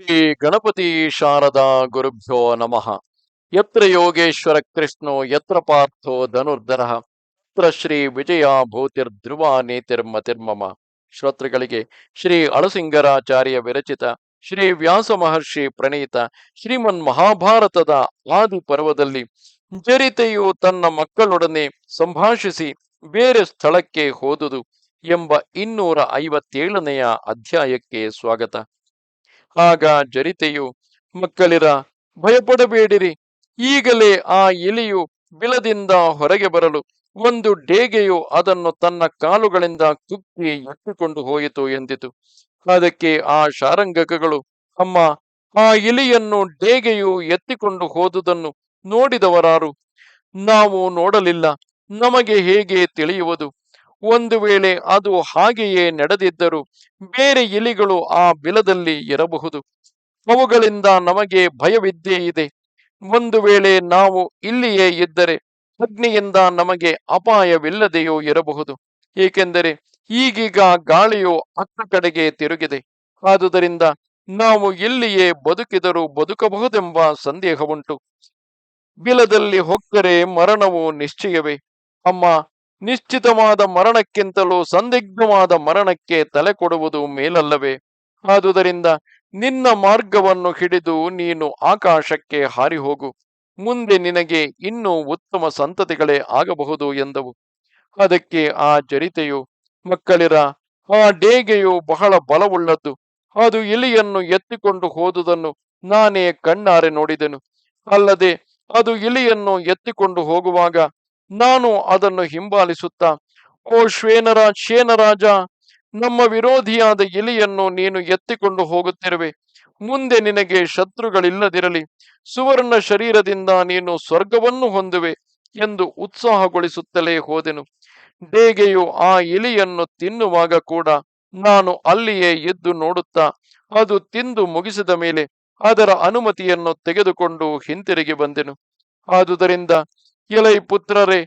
ಶ್ರೀ ಗಣಪತಿ ಶಾರದಾ ಗುರುಭ್ಯೋ ನಮಃ. ಯತ್ರ ಯೋಗೇಶ್ವರ ಕೃಷ್ಣೋ, ಯತ್ರ ಪಾರ್ಥೋ ಧನುರ್ಧರ, ಯತ್ರ ಶ್ರೀ ವಿಜಯ ಭೂತಿರ್ಧ್ರುವ ನೀತಿರ್ಮತಿರ್ಮಮ ಶ್ರೋತೃಗಳಿಗೆ ಶ್ರೀ ಅಳಸಿಂಗರಾಚಾರ್ಯ ವಿರಚಿತ, ಶ್ರೀ ವ್ಯಾಸ ಮಹರ್ಷಿ ಪ್ರಣೀತ, ಶ್ರೀಮನ್ ಮಹಾಭಾರತದ ಆದಿ ಪರ್ವದಲ್ಲಿ ಜರಿತೆಯು ತನ್ನ ಮಕ್ಕಳೊಡನೆ ಸಂಭಾಷಿಸಿ ಬೇರೆ ಸ್ಥಳಕ್ಕೆ ಹೋದುದು ಎಂಬ ಇನ್ನೂರ ಐವತ್ತೇಳನೆಯ ಅಧ್ಯಾಯಕ್ಕೆ ಸ್ವಾಗತ. ಆಗ ಜರಿತೆಯು, ಮಕ್ಕಳಿರ, ಭಯಪಡಬೇಡಿರಿ. ಈಗಲೇ ಆ ಇಲಿಯು ಬಿಲದಿಂದ ಹೊರಗೆ ಬರಲು, ಒಂದು ಡೇಗೆಯು ಅದನ್ನು ತನ್ನ ಕಾಲುಗಳಿಂದ ಕುಕ್ಕಿ ಎತ್ತಿಕೊಂಡು ಹೋಯಿತು ಎಂದಿತು. ಅದಕ್ಕೆ ಆ ಶಾರಂಗಕಗಳು, ಅಮ್ಮ, ಆ ಇಲಿಯನ್ನು ಡೇಗೆಯು ಎತ್ತಿಕೊಂಡು ಹೋದುದನ್ನು ನೋಡಿದವರಾರು, ನಾವು ನೋಡಲಿಲ್ಲ, ನಮಗೆ ಹೇಗೆ ತಿಳಿಯುವುದು? ಒಂದು ವೇಳೆ ಅದು ಹಾಗೆಯೇ ನಡೆದಿದ್ದರೂ ಬೇರೆ ಇಲಿಗಳು ಆ ಬಿಲದಲ್ಲಿ ಇರಬಹುದು. ಅವುಗಳಿಂದ ನಮಗೆ ಭಯವಿದ್ದೇ ಇದೆ. ಒಂದು ವೇಳೆ ನಾವು ಇಲ್ಲಿಯೇ ಇದ್ದರೆ ಅಗ್ನಿಯಿಂದ ನಮಗೆ ಅಪಾಯವಿಲ್ಲದೆಯೂ ಇರಬಹುದು. ಏಕೆಂದರೆ ಈಗೀಗ ಗಾಳಿಯು ಅಕ್ಕ ಕಡೆಗೆ ತಿರುಗಿದೆ. ಆದುದರಿಂದ ನಾವು ಇಲ್ಲಿಯೇ ಬದುಕಿದರೂ ಬದುಕಬಹುದೆಂಬ ಸಂದೇಹವುಂಟು. ಬಿಲದಲ್ಲಿ ಹೊಕ್ಕರೆ ಮರಣವು ನಿಶ್ಚಯವೇ. ಅಮ್ಮ ನಿಶ್ಚಿತವಾದ ಮರಣಕ್ಕಿಂತಲೂ ಸಂದಿಗ್ಧವಾದ ಮರಣಕ್ಕೆ ತಲೆ ಕೊಡುವುದು ಮೇಲಲ್ಲವೇ? ಆದುದರಿಂದ ನಿನ್ನ ಮಾರ್ಗವನ್ನು ಹಿಡಿದು ನೀನು ಆಕಾಶಕ್ಕೆ ಹಾರಿ ಹೋಗು ಮುಂದೆ ನಿನಗೆ ಇನ್ನೂ ಉತ್ತಮ ಸಂತತಿಗಳೇ ಆಗಬಹುದು ಎಂದವು. ಅದಕ್ಕೆ ಆ ಜರಿತೆಯು, ಮಕ್ಕಳಿರ, ಆ ಡೇಗೆಯು ಬಹಳ ಬಲವುಳ್ಳದ್ದು. ಅದು ಇಲಿಯನ್ನು ಎತ್ತಿಕೊಂಡು ಹೋದುದನ್ನು ನಾನೇ ಕಣ್ಣಾರೆ ನೋಡಿದೆನು. ಅಲ್ಲದೆ ಅದು ಇಲಿಯನ್ನು ಎತ್ತಿಕೊಂಡು ಹೋಗುವಾಗ ನಾನು ಅದನ್ನು ಹಿಂಬಾಲಿಸುತ್ತಾ, ಓ ಶ್ವೇನರ ಶೇನರಾಜ, ನಮ್ಮ ವಿರೋಧಿಯಾದ ಇಲಿಯನ್ನು ನೀನು ಎತ್ತಿಕೊಂಡು ಹೋಗುತ್ತಿರುವೆ. ಮುಂದೆ ನಿನಗೆ ಶತ್ರುಗಳಿಲ್ಲದಿರಲಿ. ಸುವರ್ಣ ಶರೀರದಿಂದ ನೀನು ಸ್ವರ್ಗವನ್ನು ಹೊಂದುವೆ ಎಂದು ಉತ್ಸಾಹಗೊಳಿಸುತ್ತಲೇ ಹೋದೆನು. ಡೇಗೆಯು ಆ ಇಲಿಯನ್ನು ತಿನ್ನುವಾಗ ಕೂಡ ನಾನು ಅಲ್ಲಿಯೇ ಎದ್ದು ನೋಡುತ್ತಾ, ಅದು ತಿಂದು ಮುಗಿಸಿದ ಮೇಲೆ ಅದರ ಅನುಮತಿಯನ್ನು ತೆಗೆದುಕೊಂಡು ಹಿಂತಿರುಗಿ ಬಂದೆನು. ಆದುದರಿಂದ ಎಲೈ ಪುತ್ರರೇ,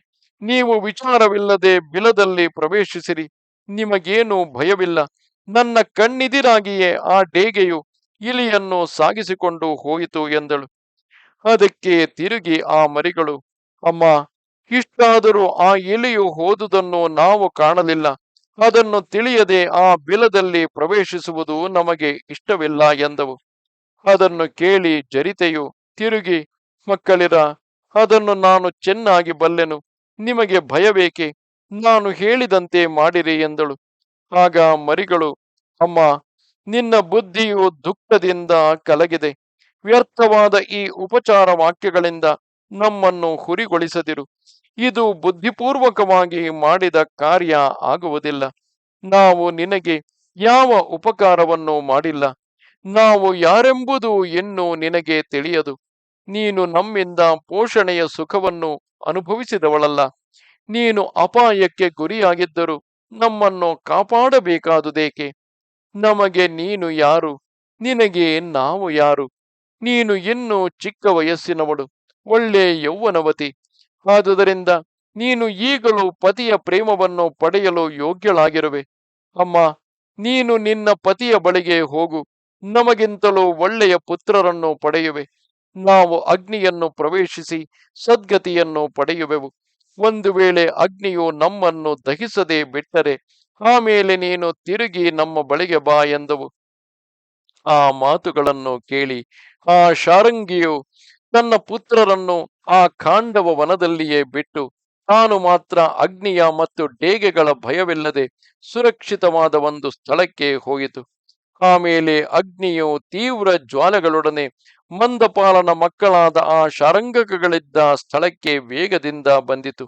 ನೀವು ವಿಚಾರವಿಲ್ಲದೆ ಬಿಲದಲ್ಲಿ ಪ್ರವೇಶಿಸಿರಿ. ನಿಮಗೇನು ಭಯವಿಲ್ಲ. ನನ್ನ ಕಣ್ಣಿದಿರಾಗಿಯೇ ಆ ಡೇಗೆಯು ಇಲಿಯನ್ನು ಸಾಗಿಸಿಕೊಂಡು ಹೋಯಿತು ಎಂದಳು. ಅದಕ್ಕೆ ತಿರುಗಿ ಆ ಮರಿಗಳು, ಅಮ್ಮ, ಇಷ್ಟಾದರೂ ಆ ಇಲಿಯು ಹೋದುದನ್ನು ನಾವು ಕಾಣಲಿಲ್ಲ. ಅದನ್ನು ತಿಳಿಯದೆ ಆ ಬಿಲದಲ್ಲಿ ಪ್ರವೇಶಿಸುವುದು ನಮಗೆ ಇಷ್ಟವಿಲ್ಲ ಎಂದವು. ಅದನ್ನು ಕೇಳಿ ಜರಿತೆಯು ತಿರುಗಿ, ಮಕ್ಕಳಿರ ಅದನ್ನು ನಾನು ಚೆನ್ನಾಗಿ ಬಲ್ಲೆನು. ನಿಮಗೆ ಭಯಬೇಕೆ ನಾನು ಹೇಳಿದಂತೆ ಮಾಡಿರಿ ಎಂದಳು. ಆಗ ಮರಿಗಳು, ಅಮ್ಮ, ನಿನ್ನ ಬುದ್ಧಿಯು ದುಃಖದಿಂದ ಕಲಗಿದೆ. ವ್ಯರ್ಥವಾದ ಈ ಉಪಚಾರ ವಾಕ್ಯಗಳಿಂದ ನಮ್ಮನ್ನು ಹುರಿಗೊಳಿಸದಿರು. ಇದು ಬುದ್ಧಿಪೂರ್ವಕವಾಗಿ ಮಾಡಿದ ಕಾರ್ಯ ಆಗುವುದಿಲ್ಲ. ನಾವು ನಿನಗೆ ಯಾವ ಉಪಕಾರವನ್ನು ಮಾಡಿಲ್ಲ. ನಾವು ಯಾರೆಂಬುದು ಇನ್ನೂ ನಿನಗೆ ತಿಳಿಯದು. ನೀನು ನಮ್ಮಿಂದ ಪೋಷಣೆಯ ಸುಖವನ್ನು ಅನುಭವಿಸಿದವಳಲ್ಲ. ನೀನು ಅಪಾಯಕ್ಕೆ ಗುರಿಯಾಗಿದ್ದರು ನಮ್ಮನ್ನು ಕಾಪಾಡಬೇಕಾದುದೇಕೆ? ನಮಗೆ ನೀನು ಯಾರು? ನಿನಗೆ ನಾವು ಯಾರು? ನೀನು ಇನ್ನೂ ಚಿಕ್ಕ ವಯಸ್ಸಿನವಳು, ಒಳ್ಳೆ ಯೌವನವತಿ. ಆದುದರಿಂದ ನೀನು ಈಗಲೂ ಪತಿಯ ಪ್ರೇಮವನ್ನು ಪಡೆಯಲು ಯೋಗ್ಯಳಾಗಿರುವೆ. ಅಮ್ಮ, ನೀನು ನಿನ್ನ ಪತಿಯ ಬಳಿಗೆ ಹೋಗು. ನಮಗಿಂತಲೂ ಒಳ್ಳೆಯ ಪುತ್ರರನ್ನು ಪಡೆಯುವೆ. ನಾವು ಅಗ್ನಿಯನ್ನು ಪ್ರವೇಶಿಸಿ ಸದ್ಗತಿಯನ್ನು ಪಡೆಯುವೆವು. ಒಂದು ವೇಳೆ ಅಗ್ನಿಯು ನಮ್ಮನ್ನು ದಹಿಸದೆ ಬಿಟ್ಟರೆ ಆಮೇಲೆ ನೀನು ತಿರುಗಿ ನಮ್ಮ ಬಳಿಗೆ ಬಾ ಎಂದವು. ಆ ಮಾತುಗಳನ್ನು ಕೇಳಿ ಆ ಶಾರಂಗಿಯು ತನ್ನ ಪುತ್ರರನ್ನು ಆ ಕಾಂಡವ ವನದಲ್ಲಿಯೇ ಬಿಟ್ಟು ತಾನು ಮಾತ್ರ ಅಗ್ನಿಯ ಮತ್ತು ಡೇಗೆಗಳ ಭಯವಿಲ್ಲದೆ ಸುರಕ್ಷಿತವಾದ ಒಂದು ಸ್ಥಳಕ್ಕೆ ಹೋಯಿತು. ಆಮೇಲೆ ಅಗ್ನಿಯು ತೀವ್ರ ಜ್ವಾಲೆಗಳೊಡನೆ ಮಂದಪಾಲನ ಮಕ್ಕಳಾದ ಆ ಶಾರಂಗಕಗಳಿದ್ದ ಸ್ಥಳಕ್ಕೆ ವೇಗದಿಂದ ಬಂದಿತು.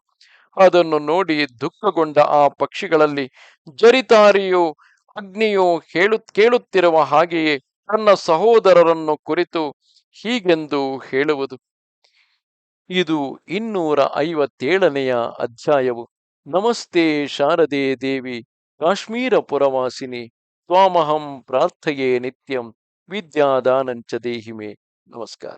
ಅದನ್ನು ನೋಡಿ ದುಃಖಗೊಂಡ ಆ ಪಕ್ಷಿಗಳಲ್ಲಿ ಜರಿತಾರಿಯು ಅಗ್ನಿಯು ಹೇಳು, ಕೇಳುತ್ತಿರುವ ಹಾಗೆಯೇ ತನ್ನ ಸಹೋದರರನ್ನು ಕುರಿತು ಹೀಗೆಂದು ಹೇಳುವುದು. ಇದು ಇನ್ನೂರ ಐವತ್ತೇಳನೆಯ ಅಧ್ಯಾಯವು. ನಮಸ್ತೆ ಶಾರದೆ ದೇವಿ, ಕಾಶ್ಮೀರ ಪುರವಾಸಿನಿ, ತ್ವಾಮಹಂ ಪ್ರಾರ್ಥೆಯೇ ನಿತ್ಯಂ, ವಿದ್ಯಾದಾನಂಚ ದೇಹಿಮೆ. নমস্কার